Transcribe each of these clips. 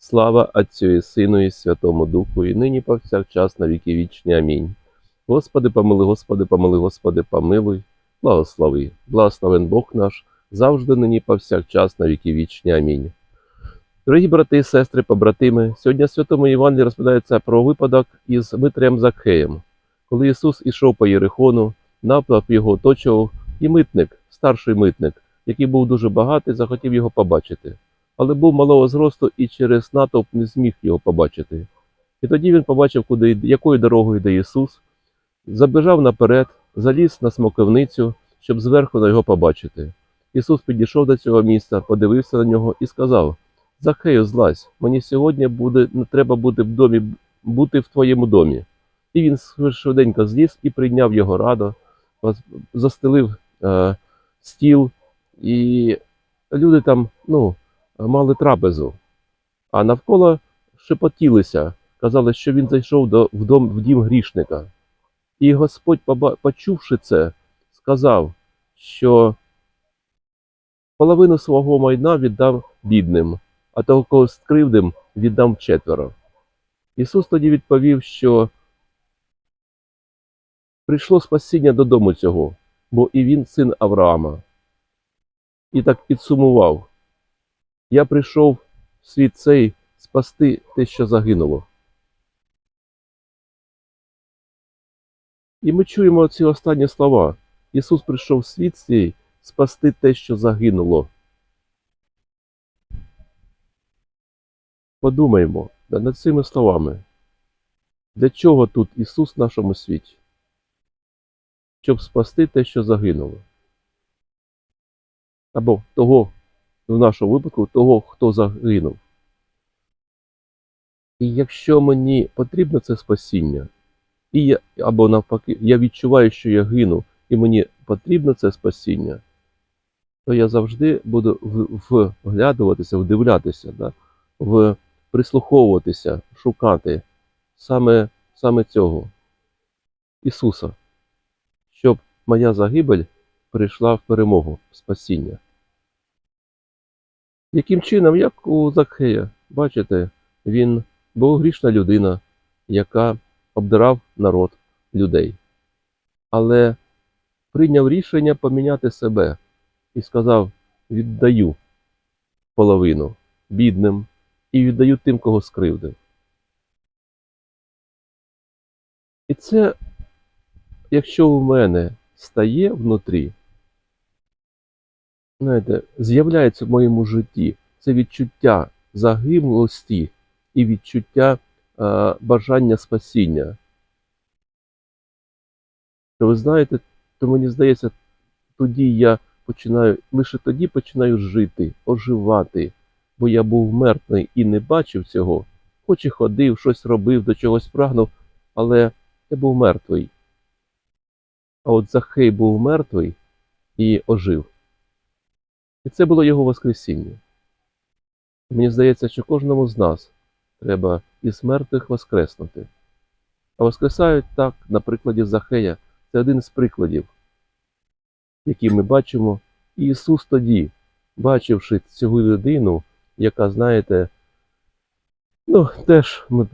Слава Отцю і Сину і Святому Духу, і нині повсякчас на віки вічні. Амінь. Господи, помилуй, Господи, помилуй, Господи, помилуй, благослови. Благословен Бог наш, завжди нині повсякчас на віки вічні. Амінь. Дорогі брати і сестри, побратими, сьогодні Святому Євангелії розповідається про випадок із Митриєм Закхеєм. Коли Ісус ішов по Єрихону, наплав його оточував і митник, старший митник, який був дуже багатий, захотів його побачити але був малого зросту і через натовп не зміг його побачити. І тоді він побачив, куди, якою дорогою йде Ісус, забіжав наперед, заліз на смоковницю, щоб зверху на його побачити. Ісус підійшов до цього місця, подивився на нього і сказав: Захею, злазь, мені сьогодні буде, треба бути в домі, бути в твоєму домі. І він швиденько зліз і прийняв його радо, застелив е, стіл, і люди там, ну, мали трапезу, а навколо шепотілися, казали, що він зайшов до, в, дом, в дім грішника. І Господь, почувши це, сказав, що половину свого майна віддав бідним, а того, кого скривдим, віддам четверо. Ісус тоді відповів, що прийшло спасіння додому цього, бо і він син Авраама. І так підсумував. Я прийшов в світ цей спасти те, що загинуло. І ми чуємо ці останні слова. Ісус прийшов в світ цей спасти те, що загинуло. Подумаймо над цими словами. Для чого тут Ісус в нашому світі? Щоб спасти те, що загинуло. Або того, в нашому випадку того, хто загинув. І якщо мені потрібно це спасіння, і я, або навпаки, я відчуваю, що я гину, і мені потрібно це спасіння, то я завжди буду вглядуватися, вдивлятися, да? в, прислуховуватися, шукати саме, саме цього Ісуса, щоб моя загибель прийшла в перемогу, в спасіння. Яким чином, як у Закхея, бачите, він богогрішна людина, яка обдирав народ людей, але прийняв рішення поміняти себе і сказав: віддаю половину бідним і віддаю тим, кого скривдив. І це, якщо у мене стає внутрі, знаєте, з'являється в моєму житті це відчуття загиблості і відчуття е, бажання спасіння. То ви знаєте, то мені здається, тоді я починаю, лише тоді починаю жити, оживати, бо я був мертвий і не бачив цього, хоч і ходив, щось робив, до чогось прагнув, але я був мертвий. А от Захей був мертвий і ожив. І це було його Воскресіння. Мені здається, що кожному з нас треба із мертвих воскреснути. А воскресають так, на прикладі Захея. Це один з прикладів, які ми бачимо. І Ісус тоді, бачивши цю людину, яка, знаєте, ну, теж е,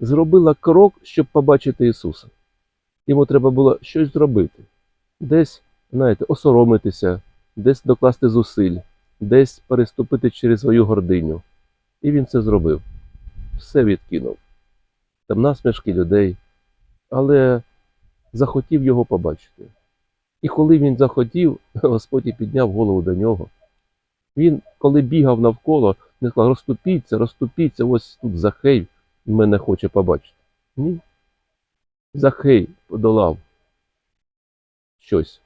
зробила крок, щоб побачити Ісуса. Йому треба було щось зробити. Десь, знаєте, осоромитися, десь докласти зусиль, десь переступити через свою гординю. І він це зробив. Все відкинув. Там насмішки людей, але захотів його побачити. І коли він захотів, Господь і підняв голову до нього. Він, коли бігав навколо, не сказав, розступіться, розступіться, ось тут Захей мене хоче побачити. Ні. Захей подолав щось,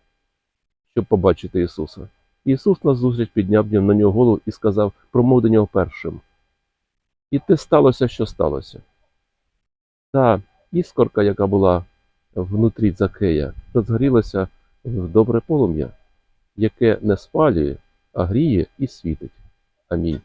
щоб побачити Ісуса. Ісус назустріч підняв на нього голову і сказав, промов до нього першим. І те сталося, що сталося. Та іскорка, яка була внутрі Закея, розгорілася в добре полум'я, яке не спалює, а гріє і світить. Амінь.